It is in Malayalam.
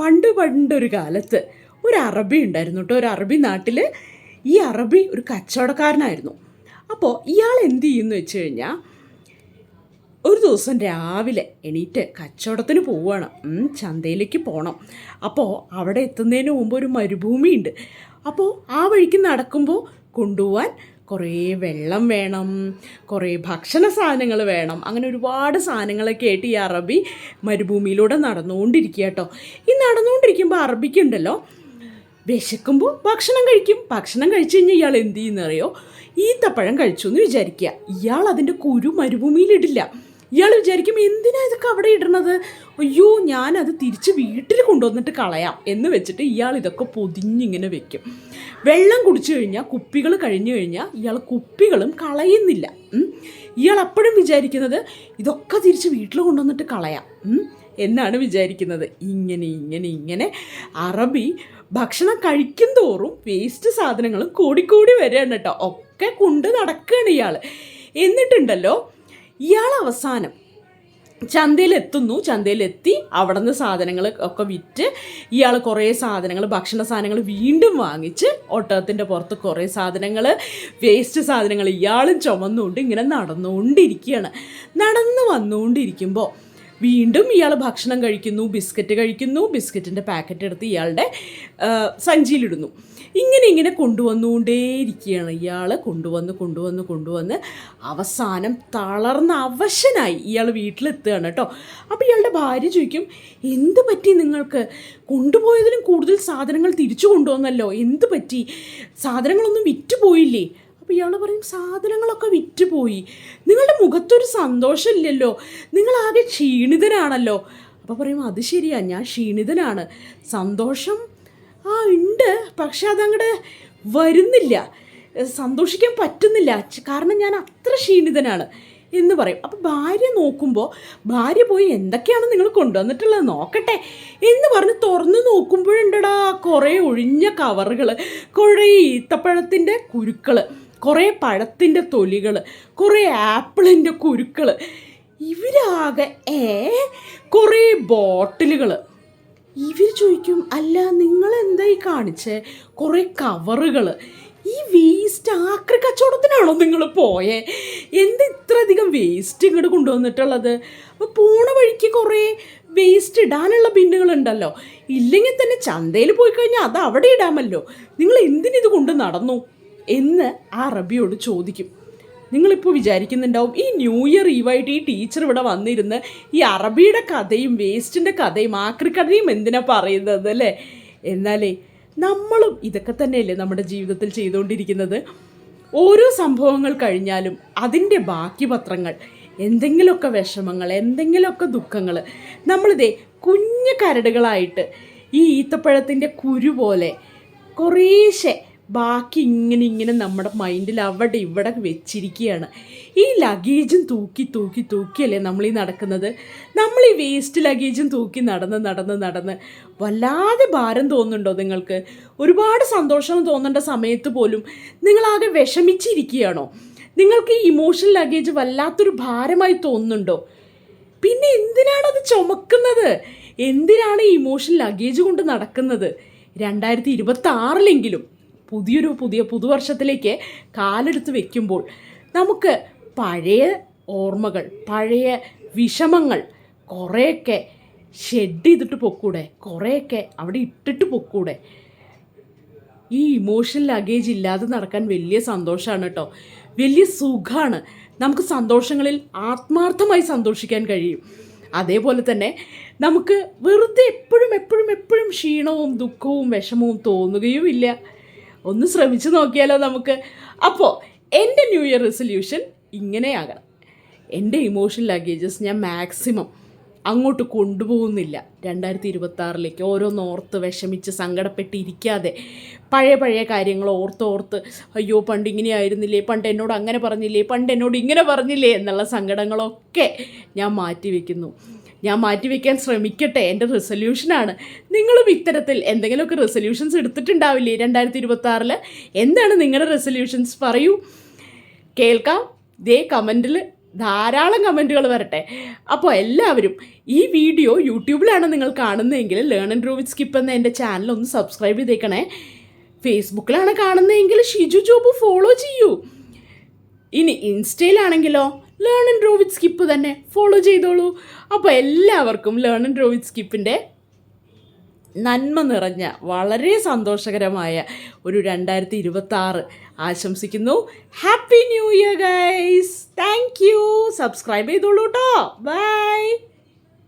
പണ്ട് പണ്ടൊരു കാലത്ത് ഒരു അറബി ഉണ്ടായിരുന്നു കേട്ടോ. ഒരു അറബി നാട്ടിൽ ഈ അറബി ഒരു കച്ചവടക്കാരനായിരുന്നു. അപ്പോൾ ഇയാൾ എന്ത് ചെയ്യുന്നു വെച്ച് കഴിഞ്ഞാൽ ഒരു ദിവസം രാവിലെ എണീറ്റ് കച്ചവടത്തിന് പോവുകയാണ് ചന്തയിലേക്ക് പോകണം അപ്പോൾ അവിടെ എത്തുന്നതിന് മുമ്പ് ഒരു മരുഭൂമിയുണ്ട്. അപ്പോൾ ആ വഴിക്ക് നടക്കുമ്പോൾ കൊണ്ടുപോകാൻ കുറേ വെള്ളം വേണം കുറേ ഭക്ഷണ സാധനങ്ങൾ വേണം. അങ്ങനെ ഒരുപാട് സാധനങ്ങളൊക്കെ ആയിട്ട് ഈ അറബി മരുഭൂമിയിലൂടെ നടന്നുകൊണ്ടിരിക്കുക കേട്ടോ. ഈ നടന്നുകൊണ്ടിരിക്കുമ്പോൾ അറബിക്കുണ്ടല്ലോ വിശക്കുമ്പോൾ ഭക്ഷണം കഴിക്കും. ഭക്ഷണം കഴിച്ചു കഴിഞ്ഞാൽ ഇയാൾ എന്ത് ചെയ്യുന്നറിയോ? ഈത്തപ്പഴം കഴിച്ചു എന്ന് വിചാരിക്കുക. ഇയാൾ അതിന്റെ കുരു മരുഭൂമിയിലിടില്ല ഇയാൾ വിചാരിക്കും എന്തിനാ ഇതൊക്കെ അവിടെ ഇടണത്? അയ്യോ ഞാനത് തിരിച്ച് വീട്ടിൽ കൊണ്ടുവന്നിട്ട് കളയാം. എന്ന് വെച്ചിട്ട് ഇയാൾ ഇതൊക്കെ പൊതിഞ്ഞിങ്ങനെ വെക്കും. വെള്ളം കുടിച്ചു കഴിഞ്ഞാൽ കുപ്പികൾ കഴിഞ്ഞു കഴിഞ്ഞാൽ ഇയാൾ കുപ്പികളും കളയുന്നില്ല. ഇയാൾ അപ്പോഴും വിചാരിക്കുന്നത് ഇതൊക്കെ തിരിച്ച് വീട്ടിൽ കൊണ്ടുവന്നിട്ട് കളയാം. എന്നാണ് വിചാരിക്കുന്നത്. ഇങ്ങനെ ഇങ്ങനെ ഇങ്ങനെ അറബി ഭക്ഷണം കഴിക്കും തോറും വേസ്റ്റ് സാധനങ്ങൾ കൂടിക്കൂടി വരികയാണ് കേട്ടോ. ഒക്കെ കൊണ്ട് നടക്കുകയാണ് ഇയാൾ എന്നിട്ടുണ്ടല്ലോ ഇയാൾ അവസാനം ചന്തയിലെത്തുന്നു ചന്തയിലെത്തി അവിടെ നിന്ന് സാധനങ്ങൾ ഒക്കെ വിറ്റ് ഇയാൾ കുറേ സാധനങ്ങൾ ഭക്ഷണ സാധനങ്ങൾ വീണ്ടും വാങ്ങിച്ച് ഒട്ടകത്തിന്റെ പുറത്ത് കുറേ സാധനങ്ങൾ വേസ്റ്റ് സാധനങ്ങൾ ഇയാളും ചുമന്നുകൊണ്ട് ഇങ്ങനെ നടന്നുകൊണ്ടിരിക്കുകയാണ്. നടന്നു വന്നുകൊണ്ടിരിക്കുമ്പോൾ വീണ്ടും ഇയാൾ ഭക്ഷണം കഴിക്കുന്നു ബിസ്ക്കറ്റ് കഴിക്കുന്നു ബിസ്ക്കറ്റിന്റെ പാക്കറ്റ് എടുത്ത് ഇയാളുടെ സഞ്ചിയിലിടുന്നു. ഇങ്ങനെ ഇങ്ങനെ കൊണ്ടുവന്നുകൊണ്ടേയിരിക്കുകയാണ്. ഇയാൾ കൊണ്ടുവന്ന് കൊണ്ടുവന്ന് കൊണ്ടുവന്ന് അവസാനം തളർന്ന അവശനായി ഇയാൾ വീട്ടിലെത്തുകയാണ് കേട്ടോ. അപ്പോൾ ഇയാളുടെ ഭാര്യ ചോദിക്കും എന്ത് പറ്റി നിങ്ങൾക്ക്? കൊണ്ടുപോയതിലും കൂടുതൽ സാധനങ്ങൾ തിരിച്ചു കൊണ്ടുവന്നല്ലോ. എന്ത് പറ്റി? സാധനങ്ങളൊന്നും വിറ്റ് പോയില്ലേ? അപ്പോൾ ഇയാൾ പറയും സാധനങ്ങളൊക്കെ വിറ്റുപോയി നിങ്ങളുടെ മുഖത്തൊരു സന്തോഷമില്ലല്ലോ. നിങ്ങളാകെ ക്ഷീണിതനാണല്ലോ അപ്പോൾ പറയും അത് ശരിയാണ് ഞാൻ ക്ഷീണിതനാണ്. സന്തോഷം ആ ഉണ്ട്. പക്ഷെ അതങ്ങടെ വരുന്നില്ല. സന്തോഷിക്കാൻ പറ്റുന്നില്ല. കാരണം ഞാൻ അത്ര ക്ഷീണിതനാണ് എന്ന് പറയും. അപ്പോൾ ഭാര്യ നോക്കുമ്പോൾ ഭാര്യ പോയി എന്തൊക്കെയാണ് നിങ്ങൾ കൊണ്ടുവന്നിട്ടുള്ളത് നോക്കട്ടെ എന്ന് പറഞ്ഞ് തുറന്ന് നോക്കുമ്പോഴുണ്ടടാ കുറേ ഒഴിഞ്ഞ കവറുകൾ കുറേ ഈത്തപ്പഴത്തിന്റെ കുരുക്കൾ കുറേ പഴത്തിന്റെ തൊലികൾ കുറേ ആപ്പിളിന്റെ കുരുക്കൾ ഇവരാകെ ഏ കുറേ ബോട്ടിലുകൾ ഇവർ ചോദിക്കും അല്ല നിങ്ങൾ എന്തായി കാണിച്ചേ? കുറേ കവറുകൾ ഈ വേസ്റ്റ് ആക്രി കച്ചവടത്തിനാണോ നിങ്ങൾ പോയേ? എന്ത് ഇത്രയധികം വേസ്റ്റ് ഇങ്ങോട്ട് കൊണ്ടുവന്നിട്ടുള്ളത്? അപ്പോൾ പോണ വഴിക്ക് കുറേ വേസ്റ്റ് ഇടാനുള്ള ബിന്നുകളുണ്ടല്ലോ. ഇല്ലെങ്കിൽ തന്നെ ചന്തയിൽ പോയി കഴിഞ്ഞാൽ അത് അവിടെ ഇടാമല്ലോ. നിങ്ങൾ എന്തിനിത് കൊണ്ട് നടന്നു? എന്ന് ആ റബിയോട് ചോദിക്കും. നിങ്ങളിപ്പോൾ വിചാരിക്കുന്നുണ്ടാവും ഈ ന്യൂ ഇയർ ഈവായിട്ട് ഈ ടീച്ചർ ഇവിടെ വന്നിരുന്ന് ഈ അറബിയുടെ കഥയും വേസ്റ്റിന്റെ കഥയും ആക്രിക്കഥയും എന്തിനാ പറയുന്നത് അല്ലേ? എന്നാലേ നമ്മളും ഇതൊക്കെ തന്നെയല്ലേ നമ്മുടെ ജീവിതത്തിൽ ചെയ്തുകൊണ്ടിരിക്കുന്നത്. ഓരോ സംഭവങ്ങൾ കഴിഞ്ഞാലും അതിന്റെ ബാക്കി പത്രങ്ങൾ എന്തെങ്കിലുമൊക്കെ വിഷമങ്ങൾ എന്തെങ്കിലുമൊക്കെ ദുഃഖങ്ങൾ നമ്മളിതേ കുഞ്ഞു കരടുകളായിട്ട് ഈ ഈത്തപ്പഴത്തിന്റെ കുരു പോലെ കുറേശ്ശെ ബാക്കി ഇങ്ങനെ ഇങ്ങനെ നമ്മുടെ മൈൻഡിൽ അവിടെ ഇവിടെ വെച്ചിരിക്കുകയാണ്. ഈ ലഗേജും തൂക്കി തൂക്കി തൂക്കിയല്ലേ നമ്മൾ ഈ നടക്കുന്നത്? നമ്മൾ ഈ വേസ്റ്റ് ലഗേജും തൂക്കി നടന്ന് നടന്ന് നടന്ന് വല്ലാതെ ഭാരം തോന്നുന്നുണ്ടോ നിങ്ങൾക്ക്? ഒരുപാട് സന്തോഷം തോന്നേണ്ട സമയത്ത് പോലും നിങ്ങളാകെ വിഷമിച്ചിരിക്കുകയാണോ? നിങ്ങൾക്ക് ഈ ഇമോഷണൽ ലഗേജ് വല്ലാത്തൊരു ഭാരമായി തോന്നുന്നുണ്ടോ? പിന്നെ എന്തിനാണത് ചുമക്കുന്നത്? എന്തിനാണ് ഈ ഇമോഷണൽ ലഗേജ് കൊണ്ട് നടക്കുന്നത്? രണ്ടായിരത്തി ഇരുപത്തി ആറിലെങ്കിലും പുതിയൊരു പുതിയ പുതുവർഷത്തിലേക്ക് കാലെടുത്ത് വെക്കുമ്പോൾ നമുക്ക് പഴയ ഓർമ്മകൾ പഴയ വിഷമങ്ങൾ കുറേയൊക്കെ ഷെഡ് ചെയ്തിട്ട് പൊക്കൂടെ കുറേയൊക്കെ അവിടെ ഇട്ടിട്ട് പൊക്കൂടെ. ഈ ഇമോഷണൽ ലഗേജ് ഇല്ലാതെ നടക്കാൻ വലിയ സന്തോഷമാണ് കേട്ടോ വലിയ സുഖമാണ് നമുക്ക് സന്തോഷങ്ങളിൽ ആത്മാർത്ഥമായി സന്തോഷിക്കാൻ കഴിയും. അതേപോലെ തന്നെ നമുക്ക് വെറുതെ എപ്പോഴും എപ്പോഴും എപ്പോഴും ക്ഷീണവും ദുഃഖവും വിഷമവും തോന്നുകയും ഇല്ല ഒന്ന് ശ്രമിച്ചു നോക്കിയാലോ നമുക്ക്. അപ്പോൾ എന്റെ ന്യൂ ഇയർ റെസൊല്യൂഷൻ ഇങ്ങനെയാകണം. എന്റെ ഇമോഷണൽ ലഗേജസ് ഞാൻ മാക്സിമം അങ്ങോട്ട് കൊണ്ടുപോകുന്നില്ല. രണ്ടായിരത്തി ഇരുപത്തി ആറിലേക്ക് ഓരോന്ന് ഓർത്ത് വിഷമിച്ച് സങ്കടപ്പെട്ടിരിക്കാതെ പഴയ പഴയ കാര്യങ്ങൾ ഓർത്ത് ഓർത്ത് അയ്യോ പണ്ട് ഇങ്ങനെ ആയിരുന്നില്ലേ? പണ്ട് എന്നോട് അങ്ങനെ പറഞ്ഞില്ലേ? പണ്ട് എന്നോട് ഇങ്ങനെ പറഞ്ഞില്ലേ? എന്നുള്ള സങ്കടങ്ങളൊക്കെ ഞാൻ മാറ്റി വയ്ക്കുന്നു ഞാൻ മാറ്റിവെക്കാൻ ശ്രമിക്കട്ടെ എന്റെ റെസൊല്യൂഷനാണ് നിങ്ങളും ഇത്തരത്തിൽ എന്തെങ്കിലുമൊക്കെ റെസൊല്യൂഷൻസ് എടുത്തിട്ടുണ്ടാവില്ലേ രണ്ടായിരത്തി ഇരുപത്തി എന്താണ് നിങ്ങളുടെ റെസൊല്യൂഷൻസ് പറയൂ. കേൾക്കാം. ദേ കമന്റിൽ ധാരാളം കമന്റുകൾ വരട്ടെ. അപ്പോൾ എല്ലാവരും ഈ വീഡിയോ യൂട്യൂബിലാണ് നിങ്ങൾ കാണുന്നതെങ്കിൽ ലേൺ ആൻഡ് റൂവിറ്റ് സ്കിപ്പ് എന്ന എന്റെ ചാനൽ ഒന്ന് സബ്സ്ക്രൈബ് ചെയ്തേക്കണേ. ഫേസ്ബുക്കിലാണ് കാണുന്നതെങ്കിൽ ഷിജു ജോബ് ഫോളോ ചെയ്യൂ. ഇനി ഇൻസ്റ്റയിലാണെങ്കിലോ ലേൺ ആൻഡ് ഡ്രോ സ്കിപ്പ് തന്നെ. ഫോളോ ചെയ്തോളൂ. അപ്പോൾ എല്ലാവർക്കും ലേൺ ആൻഡ് ഡ്രോ സ്കിപ്പിന്റെ നന്മ നിറഞ്ഞ വളരെ സന്തോഷകരമായ ഒരു രണ്ടായിരത്തി ഇരുപത്തി ആശംസിക്കുന്നു. Happy new year guys thank you subscribe ചെയ്തോളൂ കേട്ടോ ബൈ